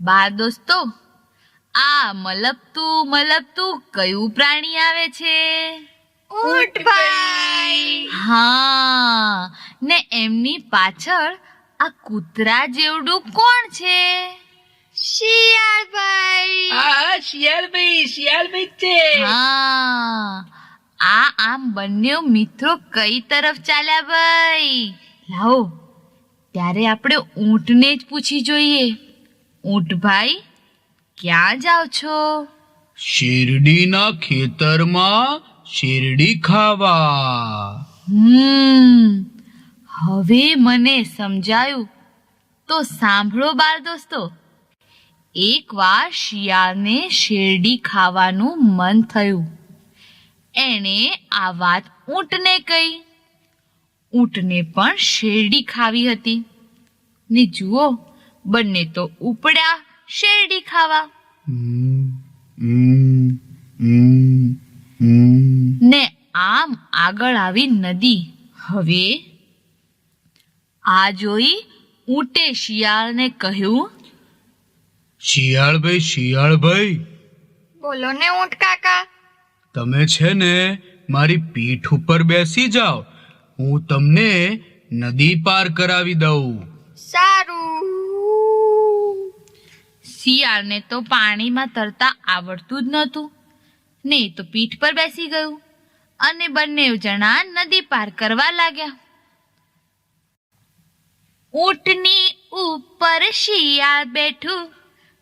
બા દોસ્તો આ મલબતું મલબતું કયું પ્રાણી આવે છે? ઊંટભાઈ હા ને એમની પાછળ આ કૂતરા જેવડું કોણ છે? શિયાળભાઈ હા શિયાળભાઈ શિયાળભાઈ છે. હા આ આમ બંને મિત્રો કઈ તરફ ચાલ્યા ભાઈ? લાવો ત્યારે આપણે ઊંટને જ પૂછી જોઈએ. ઊંટભાઈ ક્યાં જાઓ છો? શેરડીના ખેતરમાં શેરડી ખાવા. હમ હવે મને સમજાયું. તો સાંભળો બાળ દોસ્તો એકવાર શિયાળને શેરડી ખાવાનું મન થયું. એણે આ વાત ઊંટને કહી. ઊંટને પણ શેરડી ખાવી હતી. ને જુઓ બંને તો ઉપડ્યા શેરડી ખાવા. ને આમ આગળ આવી નદી. હવે આ જોઈ ઊંટે શિયાળને કહ્યું શિયાળભાઈ શિયાળભાઈ. બોલો ને ઊંટ કાકા. તમે છે ને મારી પીઠ ઉપર બેસી જાઓ. હું તમને નદી પાર કરાવી દઉં. સારું. શિયાળને તો પાણીમાં તરતા આવડતું જ નહોતું. ને તો પીઠ પર બેસી ગયું અને બંને જણા નદી પાર કરવા લાગ્યા. ઊંટની ઉપર શિયાળ બેઠું,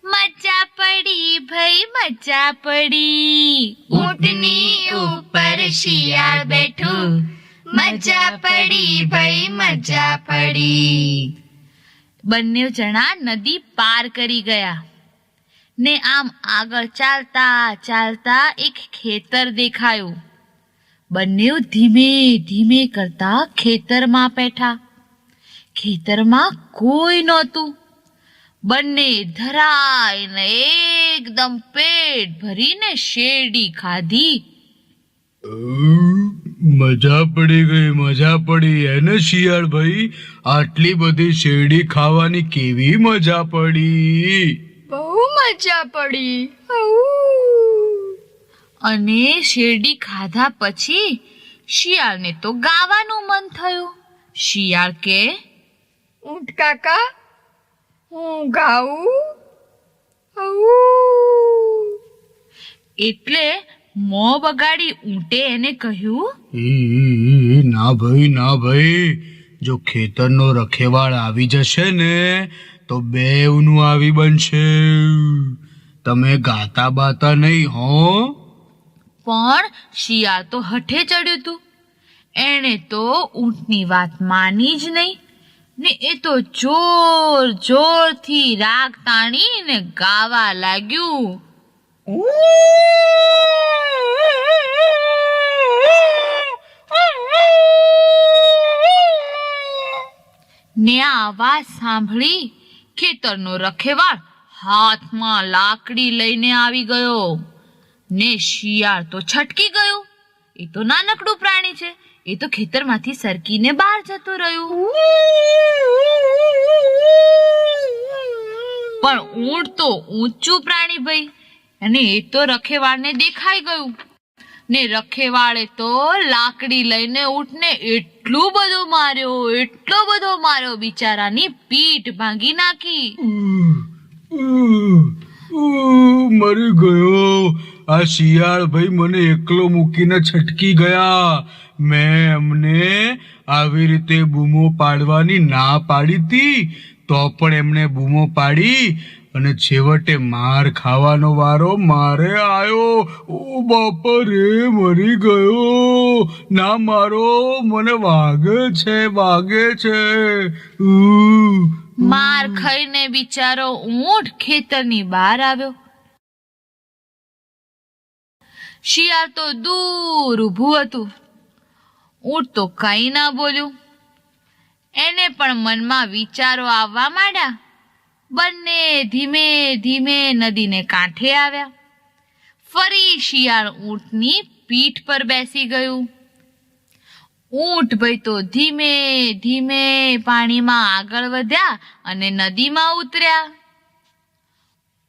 મજા પડી ભાઈ, મજા પડી. ઊંટની ઉપર શિયાળ બેઠું, મજા પડી ભાઈ, મજા પડી. બંને જણા નદી પાર કરી ગયા. ને આમ આગળ ચાલતા ચાલતા એક ખેતર દેખાયું. બંને ધીમે ધીમે કરતા ખેતરમાં બેઠા. ખેતરમાં કોઈ નહોતું. બંને ધરાઈને એકદમ પેટ ભરીને શેરડી ખાધી. મજા પડી ગઈ, મજા પડી. એને શિયાળભાઈ આટલી બધી શેરડી ખાવાની કેવી મજા પડી. બહુ મજા પડી. અને શેરડી ખાધા પછી શિયાળને તો ગાવાનું મન થયું. શિયાળ કે? ઊંટ કાકા હું ગાઉં. એટલે મોં બગાડી ઊંટે એને કહ્યું? ના ભાઈ ના ભાઈ. જો ખેતરનો રખેવાળ આવી જશે ને તો બેવનું આવી બનશે. તમે ગાતા બાતા નહીં, હો? પણ શિયાળ તો હઠે ચડ્યું તું. એણે તો ઊંટની વાત માની જ નહીં. ને એ તો જોર જોરથી રાગ તાણીને ગાવા લાગ્યું. ને આ અવાજ સાંભળી ખેતરનો રખેવાળ હાથમાં લાકડી લઈને આવી ગયો. ને શિયાળ તો છટકી ગયું. એ તો નાનકડું પ્રાણી છે. એ તો ખેતરમાંથી સરકીને બહાર જતું રહ્યું. પણ ઊંટ તો ઊંચું પ્રાણી ભાઈ. અને એ તો રખેવાળને દેખાઈ ગયું. ને રખેવાળે તો લાકડી લઈને ઊંટને એટલું બધો માર્યો, એટલો બધો માર્યો, બિચારાની પીઠ ભાંગી નાખી. મરી ગયો. આ શિયાળ ભાઈ મને એકલો મૂકીને છટકી ગયા. મેં એમને આવી રીતે બૂમો પાડવાની ના પાડી હતી, તો પણ એમણે બૂમો પાડી અને છેવટે માર ખાવાનો વારો મારે આવ્યો ઓ બાપા મરી ગયો. ના મારો, મને વાગે છે વાગે છે. માર ખાઈને બિચારો ઊંટ ખેતરની બહાર આવ્યો. શિયાળ તો દૂર ઊભું હતું. ઊંટ તો કઈ ના બોલ્યું. એને પણ મનમાં વિચારો આવવા માંડ્યા. બંને ધીમે ધીમે નદીને કાંઠે આવ્યા. ફરી શિયાળ ઊંટની પીઠ પર બેસી ગયું. ઊંટ ભાઈ તો ધીમે ધીમે પાણીમાં આગળ વધ્યા અને નદીમાં ઉતર્યા.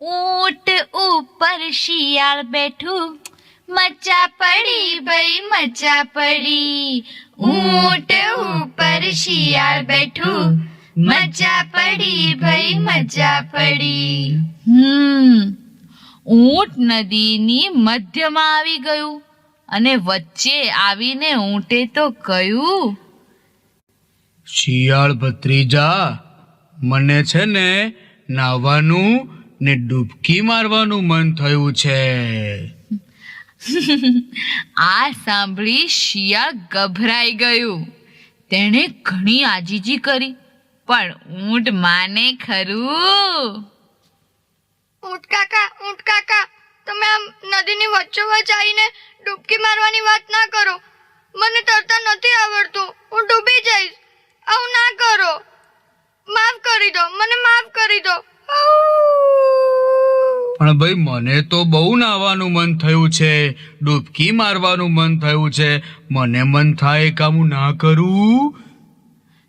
ઊંટ ઉપર શિયાળ બેઠું મજા પડી ભાઈ મજા પડી. ઊંટ ઉપર શિયાળ બેઠું મજા પડી ભાઈ મજા પડી. હમ. ઊંટ નદીની મધ્યમાં આવી ગયું અને વચ્ચે આવીને ઊંટે તો કહ્યું શિયાળ ભત્રીજા મને છે ને નાવાનું ને ડૂબકી મારવાનું મન થયું છે. આ સાંભળી શિયાળ ગભરાઈ ગયું. તેણે ઘણી આજીજી કરી. પણ ઊંટ માને ખરું. ઊંટ કાકા ઊંટ કાકા તમે આમ નદીની વચ્ચોવચ આવીને ડૂબકી મારવાની વાત ના કરો. મને તરતા નથી આવડતું. હું ડૂબી જઈશ. આવું ના કરો. માફ કરી દો. મને માફ કરી દો. પણ ભાઈ મને તો બહુ નાવાનું મન થયું છે. ડૂબકી મારવાનું મન થયું છે. મને મન થાય કામ ના કરું?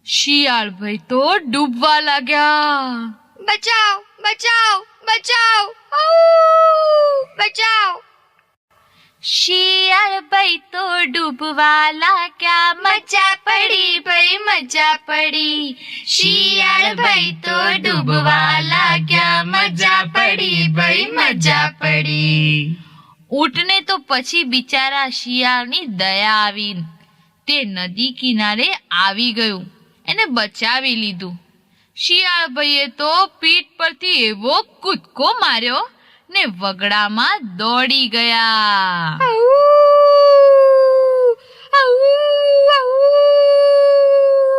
શિયાળ ભાઈ તો ડૂબવા લાગ્યા. બચાવ બચાવ બચાવ. બચાવ. શિયાળ ભાઈ તો ડૂબવા લાગ્યા. મજા પડી ભાઈ મજા પડી. શિયાળ ભાઈ તો ડૂબવા લાગ્યા. મજા પડી ભાઈ મજા પડી. ઊંટને તો પછી બિચારા શિયાળની દયા આવી. તે નદી કિનારે આવી ગયું. એને બચાવી લીધું. શિયાળભાઈએ તો પીઠ પરથી એવો કૂદકો માર્યો ને વગડામાં દોડી ગયા!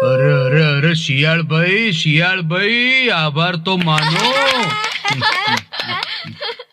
અરે અરે અરે શિયાળભાઈ શિયાળભાઈ આભાર તો માનો.